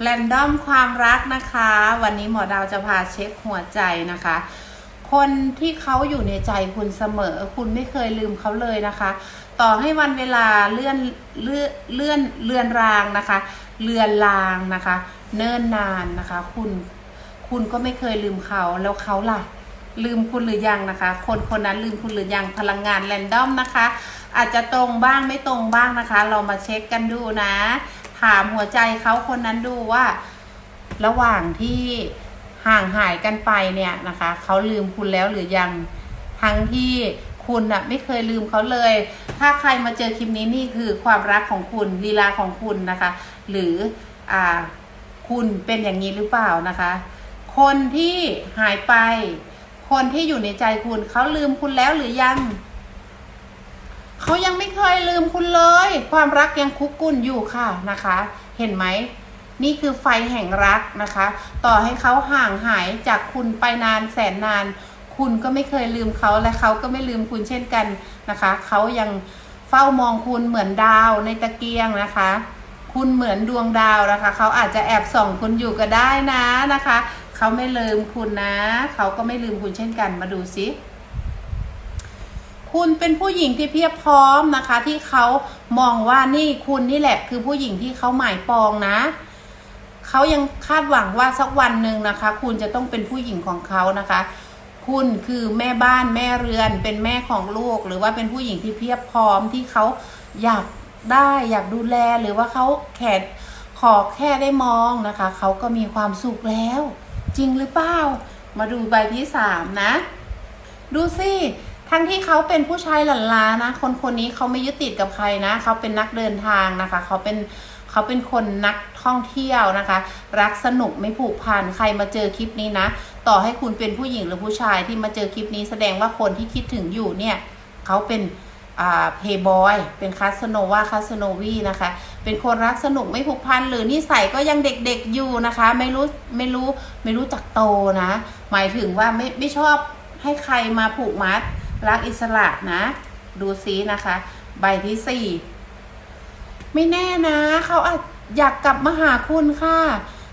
แรนดอมความรักนะคะ วันนี้หมอดาวจะพาเช็คหัวใจนะคะ คนที่เขาอยู่ในใจคุณเสมอ คุณไม่เคยลืมเขาเลยนะคะ ต่อให้วันเวลาเลื่อนเลื่อนเลื่อนเลื่อนรางนะคะ เลือนลางนะคะ เนิ่นนานนะคะ คุณคุณก็ไม่เคยลืมเขาแล้วเขาล่ะ ลืมคุณหรือยังนะคะ คนคนนั้นลืมคุณหรือยังพลังงานแรนดอมนะคะ อาจจะตรงบ้างไม่ตรงบ้างนะคะ เรามาเช็คกันดูนะามหัวใจเขาคนนั้นดูว่า ระหว่างที่ห่างหายกันไปเนี่ยนะคะเขาลืมคุณแล้วหรือยังทั้งที่คุณน่ะไม่เคยลืมเขาเลย ถ้าใครมาเจอคลิปนี้นี่คือความรักของคุณลีลาของคุณนะคะ หรืออ่าคุณเป็นอย่างนี้หรือเปล่านะคะ คนที่หายไป คนที่อยู่ในใจคุณเขาลืมคุณแล้วหรือยัง เขายังไม่เคยลืมคุณเลย ความรักยังคุกกุ่นอยู่ค่ะนะคะ เห็นไหม นี่คือไฟแห่งรักนะคะ ต่อให้เขาห่างหายจากคุณไปนานแสนนาน คุณก็ไม่เคยลืมเขาและเขาก็ไม่ลืมคุณเช่นกันนะคะ เขายังเฝ้ามองคุณเหมือนดาวในตะเกียงนะคะ คุณเหมือนดวงดาวนะคะ เขาอาจจะแอบส่องคุณอยู่ก็ได้นะนะคะ เขาไม่ลืมคุณนะ เขาก็ไม่ลืมคุณเช่นกัน มาดูสิ คุณเป็นผู้หญิงที่เพียบพร้อมนะคะ ที่เขามองว่านี่คุณนี่แหละ คือผู้หญิงที่เขาหมายปองนะเขายังคาดหวังว่าสักวันหนึ่งนะคะ คุณจะต้องเป็นผู้หญิงของเขานะคะ คุณคือแม่บ้านแม่เรือนเป็นแม่ของลูก หรือว่าเป็นผู้หญิงที่เพียบพร้อมที่เขาอยากได้อยากดูแลหรือว่าเขาแค่ขอแค่ได้มองนะคะเขาก็มีความสุขแล้ว จริงหรือเปล่า มาดูใบที่สามนะ ดูสิ ทั้งที่เขาเป็นผู้ชายหลั่นล้านะ คนคนนี้เขาไม่ยึดติดกับใครนะ เขาเป็นนักเดินทางนะคะ เขาเป็นเขาเป็นคนนักท่องเที่ยวนะคะ รักสนุกไม่ผูกพันใครมาเจอคลิปนี้นะ ต่อให้คุณเป็นผู้หญิงหรือผู้ชายที่มาเจอคลิปนี้แสดงว่าคนที่คิดถึงอยู่เนี่ยเขาเป็นเพย์บอยเป็นคาสโนวาคาสโนวีนะคะ เป็นคนรักสนุกไม่ผูกพันหรือนิสัยก็ยังเด็กๆอยู่นะคะ ไม่รู้ไม่รู้ไม่รู้จักโตนะ หมายถึงว่าไม่ไม่ชอบให้ใครมาผูกมัด รักอิสระนะ ดูซินะคะ ใบที่สี่ไม่แน่นะ เขาอาจอยากกลับมาหาคุณค่ะ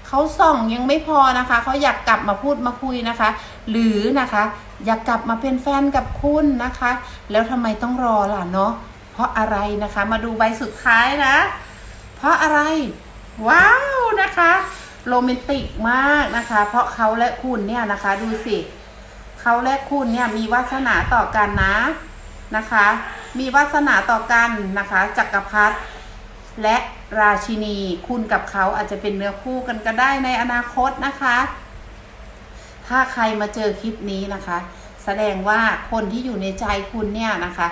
เขาส่องยังไม่พอนะคะ เขาอยากกลับมาพูดมาคุยนะคะ หรือนะคะ อยากกลับมาเป็นแฟนกับคุณนะคะ แล้วทำไมต้องรอล่ะเนาะเพราะอะไรนะคะ มาดูใบสุดท้ายนะ เพราะอะไร ว้าวนะคะโรแมนติกมากนะคะ เพราะเขาและคุณเนี่ยนะคะ ดูสิ เขาและคุณเนี่ยมีวาสนาต่อกันนะนะคะ มีวาสนาต่อกันนะคะจักรพรรดิและราชินีคุณกับเขาอาจจะเป็นเนื้อคู่กันก็ได้ในอนาคตนะคะ ถ้าใครมาเจอคลิปนี้นะคะ แสดงว่าคนที่อยู่ในใจคุณเนี่ยนะคะ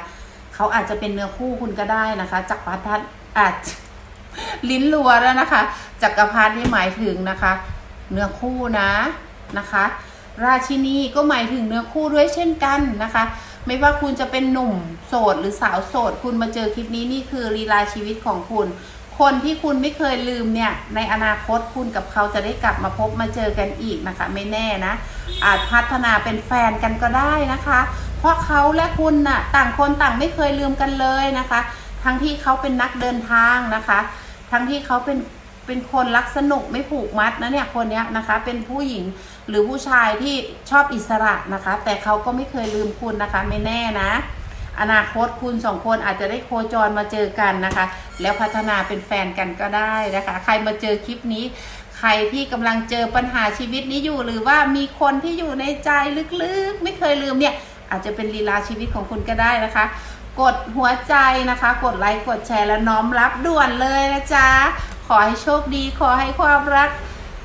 เขาอาจจะเป็นเนื้อคู่คุณก็ได้นะคะจักรพรรดิอาจลิ้นรัวแล้วนะคะจักรพรรดินี่หมายถึงนะคะ เนื้อคู่นะนะคะ ราชินีก็หมายถึงเนื้อคู่ด้วยเช่นกันนะคะ ไม่ว่าคุณจะเป็นหนุ่มโสดหรือสาวโสด คุณมาเจอคลิปนี้นี่คือลีลาชีวิตของคุณ คนที่คุณไม่เคยลืมเนี่ย ในอนาคตคุณกับเขาจะได้กลับมาพบมาเจอกันอีกนะคะ ไม่แน่นะ อาจพัฒนาเป็นแฟนกันก็ได้นะคะ เพราะเขาและคุณน่ะต่างคนต่างไม่เคยลืมกันเลยนะคะ ทั้งที่เขาเป็นนักเดินทางนะคะ ทั้งที่เขาเป็น เป็นคนรักสนุกไม่ผูกมัดนะเนี่ยคนเนี้ยนะคะ เป็นผู้หญิงหรือผู้ชายที่ชอบอิสระนะคะ แต่เขาก็ไม่เคยลืมคุณนะคะ ไม่แน่นะ อนาคตคุณสองคนอาจจะได้โคจรมาเจอกันนะคะ แล้วพัฒนาเป็นแฟนกันก็ได้นะคะ ใครมาเจอคลิปนี้ใครที่กำลังเจอปัญหาชีวิตนี้อยู่ หรือว่ามีคนที่อยู่ในใจลึกๆ ไม่เคยลืมเนี่ย อาจจะเป็นลีลาชีวิตของคุณก็ได้นะคะ กดหัวใจนะคะ กดไลค์กดแชร์และน้อมรับด่วนเลยนะจ๊ะ ขอให้โชคดี ขอให้ความรัก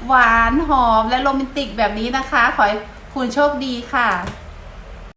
หวานหอมและโรแมนติกแบบนี้นะคะ ขอให้คุณโชคดีค่ะ